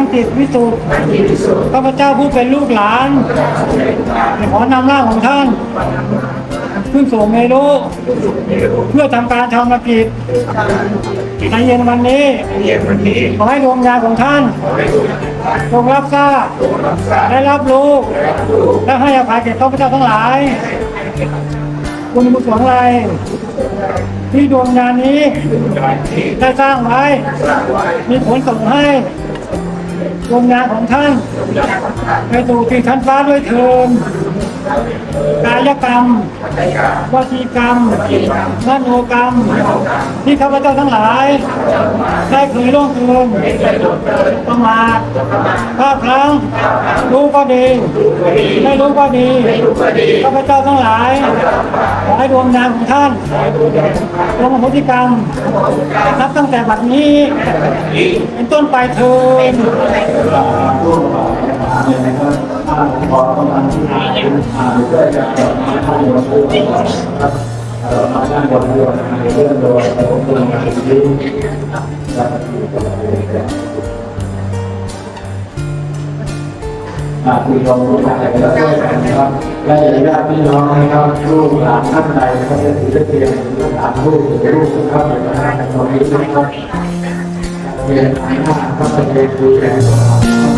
ม่ทรงหิมตั้งจิตวิสุทธิ์ข้าพเจ้าผู้เป็นลูกหลานขอนำร่างของท่านขึ้นสู่เมรุเพื่อทำการทำธุรกิจในเย็นวันนี้เย็นวันนี้ ขอให้ดวงวิญญาณของท่านจงรับทราบและรับรู้ และให้อภัยแก่ข้าพเจ้าทั้งหลาย คุณกุศลอะไรที่ดวงวิญญาณนี้ ได้สร้างไว้ มีผลส่งให้ ดวงวิญญานของท่านไปสู่ที่ชั้นฟ้าด้วยเทิน กายกรรม วจีกรรมมโนกรรม ที่ข้าพเจ้าทั้งหลาย ได้เคยร่วงเกินประมาทพลาดพลั้ง รู้ก็ดี ไม่รู้ก็ดี ข้าพเจ้าทั้งหลาย ขอให้ดวงนามของท่านดวงอโหสิกรรม นับตั้งแต่บัดนี้ เป็นต้นไปเถิด ทินขอประมาณที่อ่าเพื่อจะมาทำบทเรียนครับมาทำบทเรียนในเรื่องโดยผมเป็นมาถึงที่ครับคุณยอมรู้จักกันแล้วด้วยกันนะครับและอย่าญาติพี่น้องนะครับลูกหลานท่านใดนะครับจะถือเทียนลูกหลานลูกหรือลูกนะครับในฐานะตรงนี้นะครับเรียนหายหน้าก็เป็นเรียนดูแลเ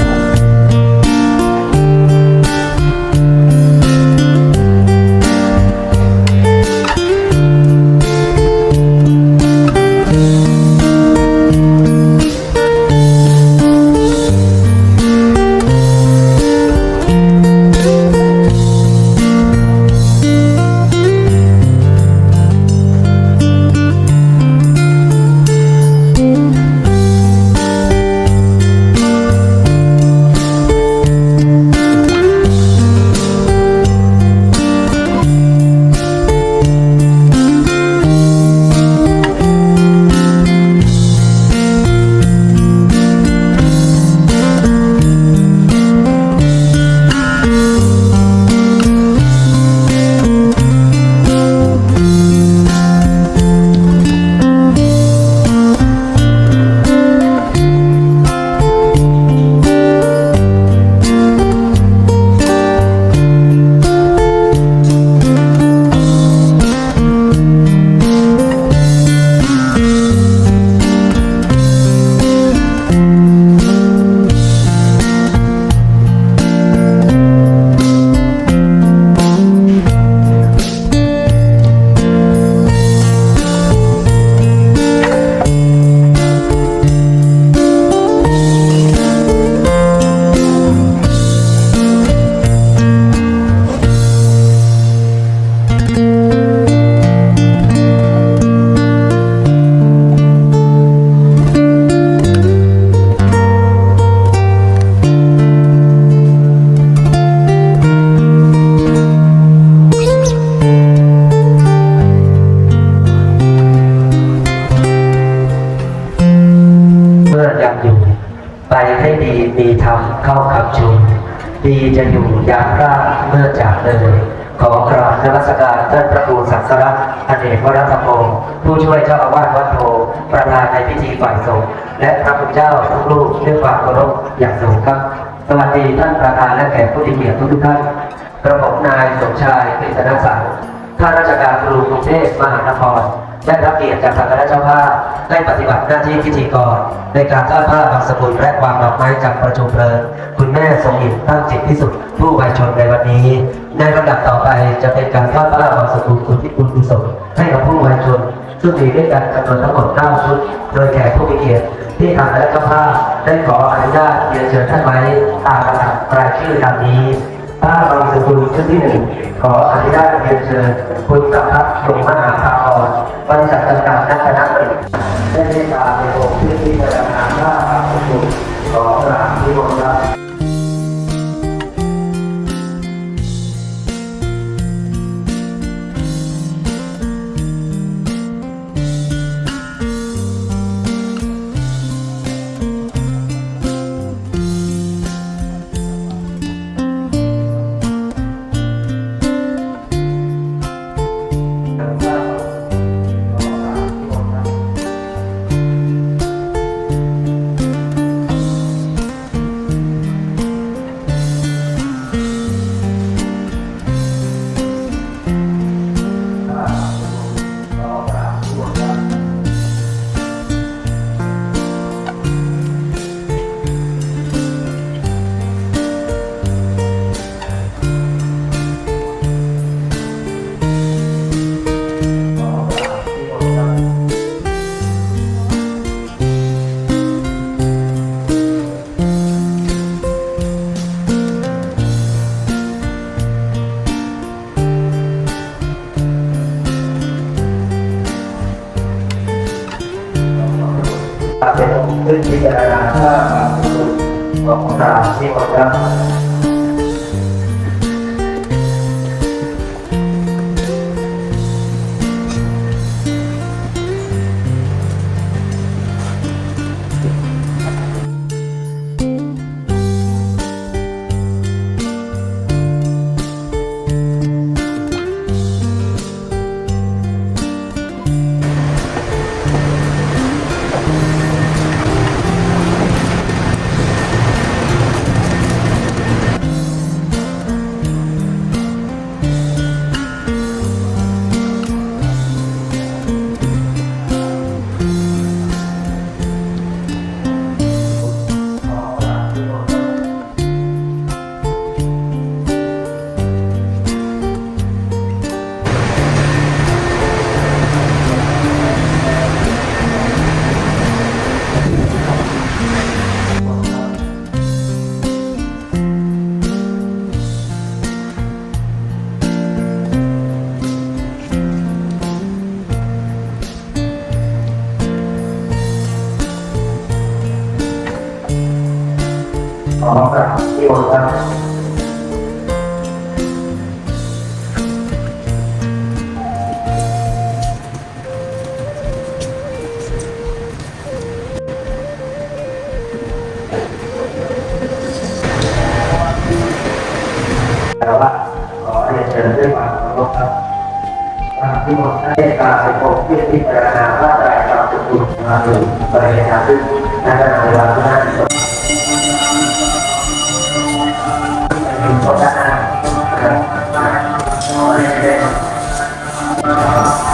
เลย ขอกราบนมัสการท่านพระครูสังสระอเนกวรัตโพผู้ช่วยเจ้าอาวาสวัดโพประธานในพิธีฝ่ายสงฆ์และพระคุณเจ้าทุกรูปด้วยความเคารพอย่างสูงครับ สวัสดีท่านประธานและแขกผู้มีเกียรติทุกท่านกระผมนายสมชายกฤษณสังข้าราชการครูกรุงเทพมหานครได้รับเกียรติจากทางคณะเจ้าภาพ ได้ปฏิบัติหน้าที่พิธีกร ในการทอดผ้าบางสกุลและวางดอกไม้จากประชุมเพลิงคุณแม่ทรงอินตั้งจิตพิสุทธิ์ผู้วัยชนในวันนี้ ในลำดับต่อไปจะเป็นการทอดผ้าบางสกุลคุณที่คุณกุศลให้กับผู้วัยชนซึ่งมีด้วยกันจำนวนทั้งหมด9ชุด โดยแขกผู้มีเกียรติที่ทางคณะเจ้าภาพได้ขออนุญาตเรียนเชิญท่านไว้ตามลำดับรายชื่อดังนี้ ถ้าบางสกุลชุดที่หนึ่งขออนุญาตเรียนเชิญคุณสัพพัฒน์สงมหาภาพรบริษัทกางๆนักคณะผลิดได้ได้ตาในโรงที่ที่จะนำผ้ Nah, ini program ของเราที่หมดแล้วขอกราบที่หมดแล้วแต่ว่าขอเรียนเชิญด้วยความเคารพครับทางที่หมดได้การไปพบที่พิจารณาว่าได้รับคุณมาถึงบริเวณซึ่งน่าจะในวันที่น่าสน ญล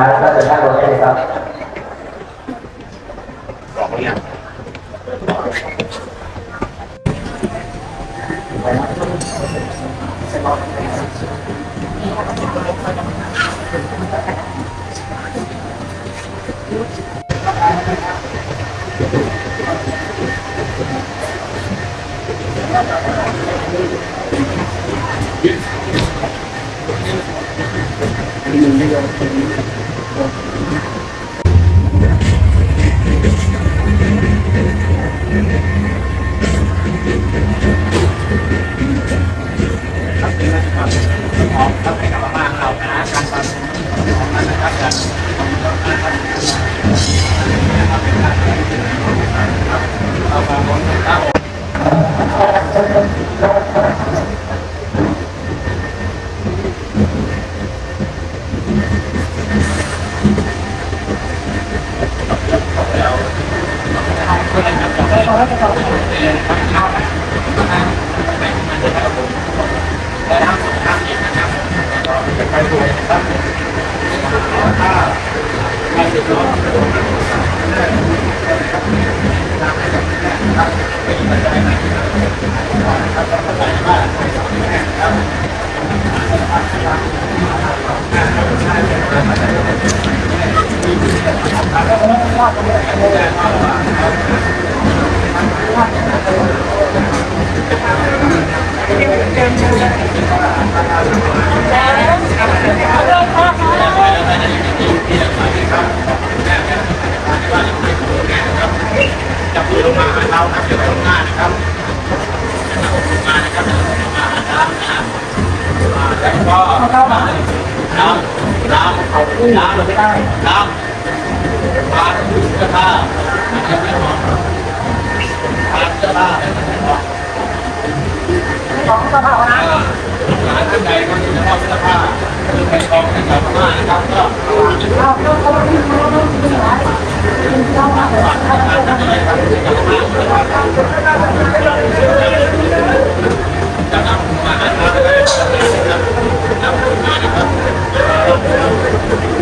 นี้วิทยาก็จะได้รถได้เลยครับ จับมือลงมาหาเราครับจับมือลงมานะครับลงมานะครับลงมาครับแล้วก็น้ำน้ำน้ำเราไม่ได้น้ำ พานเสื้อาร้านเสื้อผ้าของเสื้อานะร้านท่านใดก็มีเฉพาะเสื้อผ้าคือแผ่นองแผ่นกลับมานะครับก็เราเรล้เ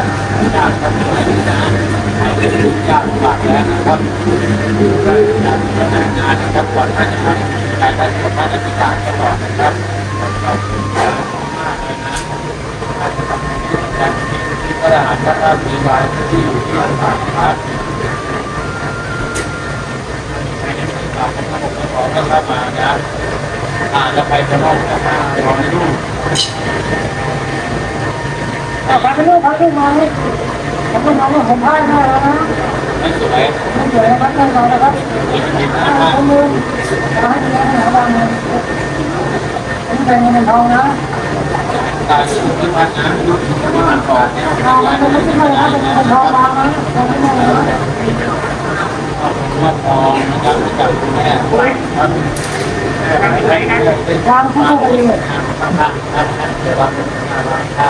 ยากมากแล้วนะครับได้การดำเนินงานนะครับก่อนหน้านี้การไปสมัครราชการตลอดนะครับเราก็ได้หันมามีรายที่อยู่ที่ต่างๆครับของก็เข้ามานะอ่าแล้ไปจะลองจะมาลองดูอ่าไปเป็นลูกครับลูกมาเลย ผมก็มองว่าผมพลาดมากแล้วนะไม่สวยไม่สวยนะครับไม่สวยนะครับผมมือมาให้เลี้มงหาบางผมเป็นเงินทองนะการที่ผมพัฒนาลูกที่มันต่อเนี่ยเป็นอะไรผมไม่ใช่เลยนะเป็นเงินทองบางนะผมไม่ใช่เลยว่าทองนะครับจากคุณแม่เป็นความที่เขาเป็นครับครับครับเดี๋ยวว่าเป็นการว่าค่ะ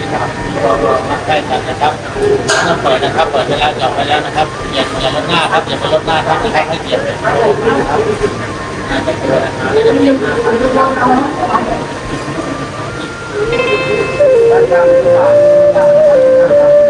นครับรวมรวใกล้กันนะครับต้องเปิดนะครับ เปิดเวลาจอดไปแล้วนะครับอย่าอย่าลดหน้าครับอย่าไปลดหน้าครับนะครัให้เกียรตินมนะครับ